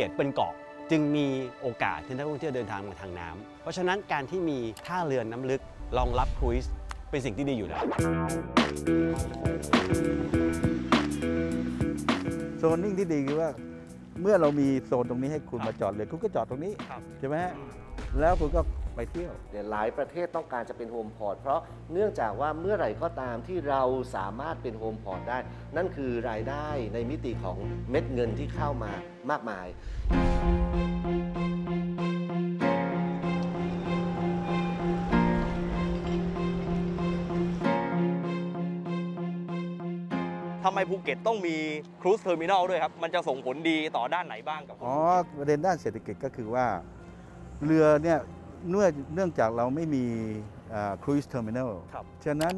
เก็ตเป็นเกาะจึงมีโอกาสที่นักท่องเที่ยวเดินทางมาทางน้ำเพราะฉะนั้นการที่มีท่าเรือน้ำลึกรองรับครูซเป็นสิ่งที่ดีอยู่แล้วโซนนิ่งที่ดีคือว่า เมื่อเรามีโซนตรงนี้ให้คุณครับมาจอดเลย คุณก็จอดตรงนี้ครับใช่ไหมฮะแล้วคุณก็ ไปเที่ยว เนี่ยหลายประเทศต้องการจะเป็นโฮมพอร์ตเพราะเนื่องจากว่าเมื่อไหร่ก็ตามที่เราสามารถเป็นโฮมพอร์ตได้ นั่นคือรายได้ในมิติของเม็ดเงินที่เข้ามามากมาย ทำไมภูเก็ตต้องมีครูซเทอร์มินอลด้วยครับ มันจะส่งผลดีต่อด้านไหนบ้างกับอ๋อประเด็นด้านเศรษฐกิจก็คือว่า เรือเนี่ย เนื่องเนื่องจากเราไม่มีครู i เทอร์มิน a ลครับ ฉะนั้น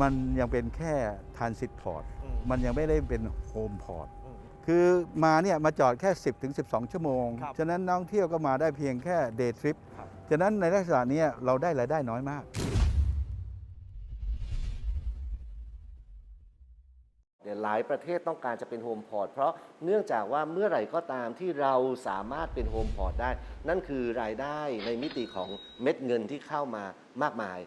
มันยังเป็นแค่ท a น s ิ t พอร์ต อืม มันยังไม่ได้เป็นโฮมพอร์ต อืม คือมาเนี่ยมาจอดแค่ 10ถึง12 ชั่วโมง ครับฉะนั้นนักท่องเที่ยวก็มาได้เพียงแค่เดย์ทริป ครับ ฉะนั้นในลักษณะเนี้ยเราได้รายได้น้อยมาก หลายประเทศต้องการจะเป็นโฮมพอร์ตเพราะเนื่องจากว่าเมื่อไหร่ก็ตามที่เราสามารถเป็นโฮมพอร์ตได้ นั่นคือรายได้ในมิติของเม็ดเงินที่เข้ามามากมาย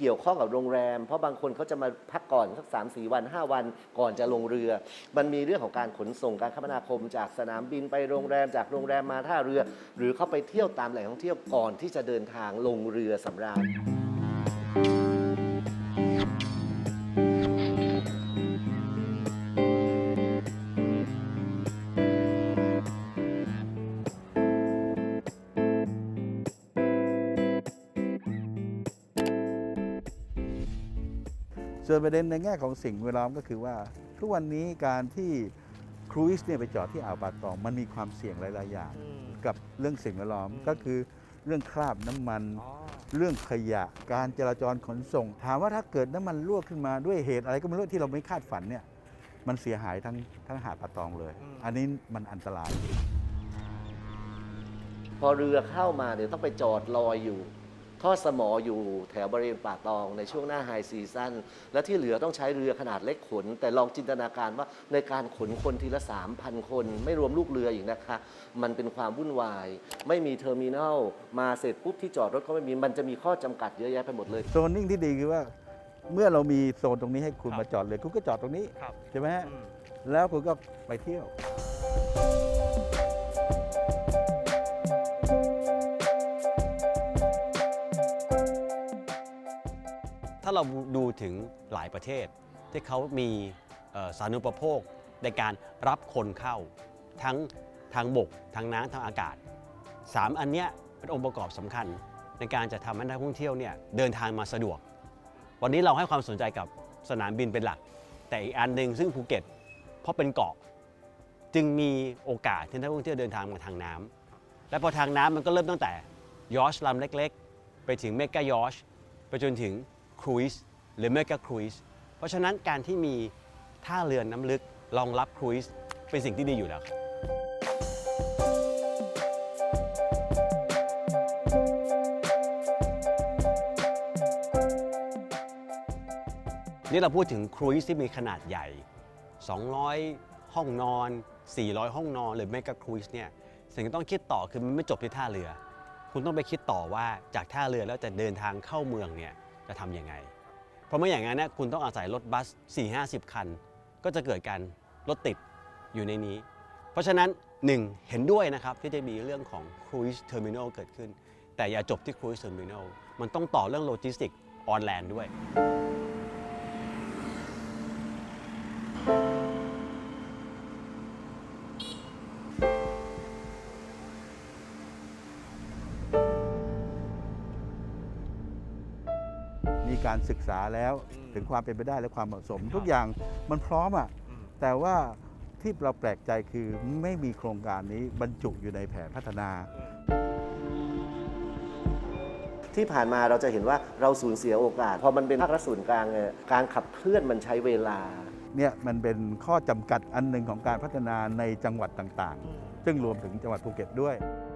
เกี่ยวข้องกับโรงแรม เพราะบางคนเขาจะมาพักก่อนสักสามสี่วัน 5 วันก่อนจะลงเรือ มันมีเรื่องของการขนส่งการคมนาคม จากสนามบินไปโรงแรมจากโรงแรมมาท่าเรือ หรือเข้าไปเที่ยวตามแหล่งท่องเที่ยวก่อนที่จะเดินทางลงเรือสำราญ ส่วนประเด็นในแง่ของสิ่งแวดล้อมก็คือว่า ทุกวันนี้การที่ครูซเนี่ยไปจอดที่อ่าวปาตองมันมีความเสี่ยงหลาย ๆ อย่างอืมกับเรื่องสิ่งแวดล้อมอืมก็คือเรื่องคราบน้ำมันอ๋อเรื่องขยะ การจราจรขนส่ง ถามว่าถ้าเกิดน้ำมันรั่วขึ้นมาด้วยเหตุอะไรก็ไม่รู้ที่เราไม่คาดฝันเนี่ยมันเสียหายทั้งทั้งหาดปาตองเลย อันนี้มันอันตราย พอเรือเข้ามาเนี่ยต้องไปจอดลอยอยู่ ทอดสมออยู่แถวบริเวณป่าตองในช่วงหน้าไฮซีซั่นและที่เหลือต้องใช้เรือขนาดเล็กขน แต่ลองจินตนาการว่าในการขนคนทีละ 3,000 คน ไม่รวมลูกเรืออีกนะคะ มันเป็นความวุ่นวาย ไม่มีเทอร์มินัลมาเสร็จปุ๊บที่จอดรถก็ไม่มีมันจะมีข้อจำกัดเยอะแยะไปหมดเลย โซนนิ่งที่ดีคือว่า เมื่อเรามีโซนตรงนี้ให้คุณครับ มาจอดเลย คุณก็จอดตรงนี้ ครับใช่ไหมฮะ อืม แล้วคุณก็ไปเที่ยว ถ้าเราดูถึงหลายประเทศ ที่เขามีสาธารณูปโภคในการรับคนเข้า ทั้งทางบก ทางน้ำทางอากาศ 3 อันเนี้ยเป็นองค์ประกอบสำคัญในการจะทำให้นักท่องเที่ยวเนี่ยเดินทางมาสะดวก วันนี้เราให้ความสนใจกับสนามบินเป็นหลัก แต่อีกอันหนึ่งซึ่งภูเก็ตเพราะเป็นเกาะ จึงมีโอกาสที่นักท่องเที่ยวเดินทางมาทางน้ำและพอทางน้ำมันก็เริ่มตั้งแต่ยอชลำเล็ก ๆ ไปถึงเมกะยอชไปจนถึง ครูซหรือเมกะครูซเพราะฉะนั้นการที่มีท่าเรือน้ำลึกรองรับครูซเป็นสิ่งที่ดีอยู่แล้วครับนี่เราพูดถึงครูซที่มีขนาดใหญ่ 200 ห้องนอน 400 ห้องนอน หรือเมกะครูซเนี่ยสิ่งที่ต้องคิดต่อคือมันไม่จบที่ท่าเรือ คุณต้องไปคิดต่อว่าจากท่าเรือแล้วจะเดินทางเข้าเมืองเนี่ย จะทำยังไง เพราะไม่อย่างนั้นเนยคุณต้องอาศัยรถบัส 4-50 คัน ก็จะเกิดการรถติดอยู่ในนี้ เพราะฉะนั้น 1 เห็นด้วยนะครับที่จะมีเรื่องของ Cruise Terminal เกิดขึ้น แต่อย่าจบที่ Cruise Terminal มันต้องต่อเรื่องโลจิสติกออนแลนด์ด้วย การศึกษาแล้วอืมถึงความเป็นไปได้และความเหมาะสม ทุกอย่างมันพร้อมอะอืม แต่ว่าที่เราแปลกใจคือไม่มีโครงการนี้บรรจุอยู่ในแผนพัฒนา ที่ผ่านมาเราจะเห็นว่าเราสูญเสียโอกาส พอมันเป็นภาครัฐส่วนกลางเนี่ยการขับเคลื่อนมันใช้เวลา เนี่ยมันเป็นข้อจำกัดอันหนึ่งของการพัฒนาในจังหวัดต่างๆ ซึ่งรวมถึงจังหวัดภูเก็ตด้วยอ